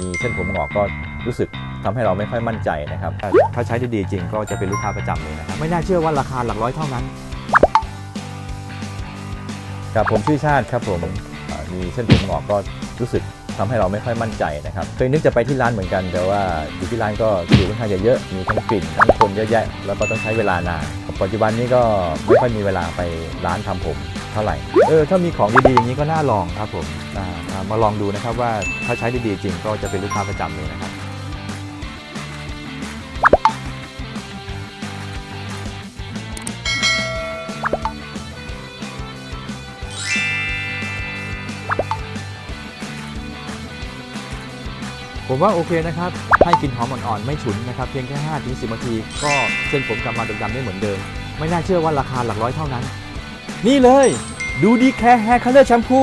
มีเส้นผมงอกก็รู้สึกทำให้เราไม่ค่อยมั่นใจนะครับ ถ้าใช้ได้ดีจริงก็จะเป็นลูกค้าประจำเลยนะครับ ไม่น่าเชื่อว่าราคาหลักร้อยเท่านั้นครับผมชื่อชาติครับผมเอ่อมีเส้นผมงอกก็รู้สึกทำให้เราไม่ค่อยมั่นใจนะครับเคยนึกจะไปที่ร้านเหมือนกัน แต่ว่าอยู่ที่ร้านก็คิวค่อนข้างจะเยอะมีทั้งกลิ่นทั้งคนเยอะแยะ แล้วก็ต้องใช้เวลานานปัจจุบันนี้ก็ไม่ค่อยมีเวลาไปร้านทำผมเท่าไหร่เออถ้ามีของดีๆอย่างนี้ก็น่าลองครับผมอ่าอ่า มาลองดูนะครับว่าถ้าใช้ได้ดีจริงก็จะเป็นลูกค้าประจำเลยนะครับผมว่าโอเคนะครับ ให้กินหอมอ่อนๆ ไม่ฉุนนะครับ เพียงแค่5ถึง10นาที ก็เส้นผมกลับมาดำๆได้เหมือนเดิม ไม่น่าเชื่อว่าราคาหลักร้อยเท่านั้น นี่เลย ดูดีแคร์แฮร์คัลเลอร์แชมพู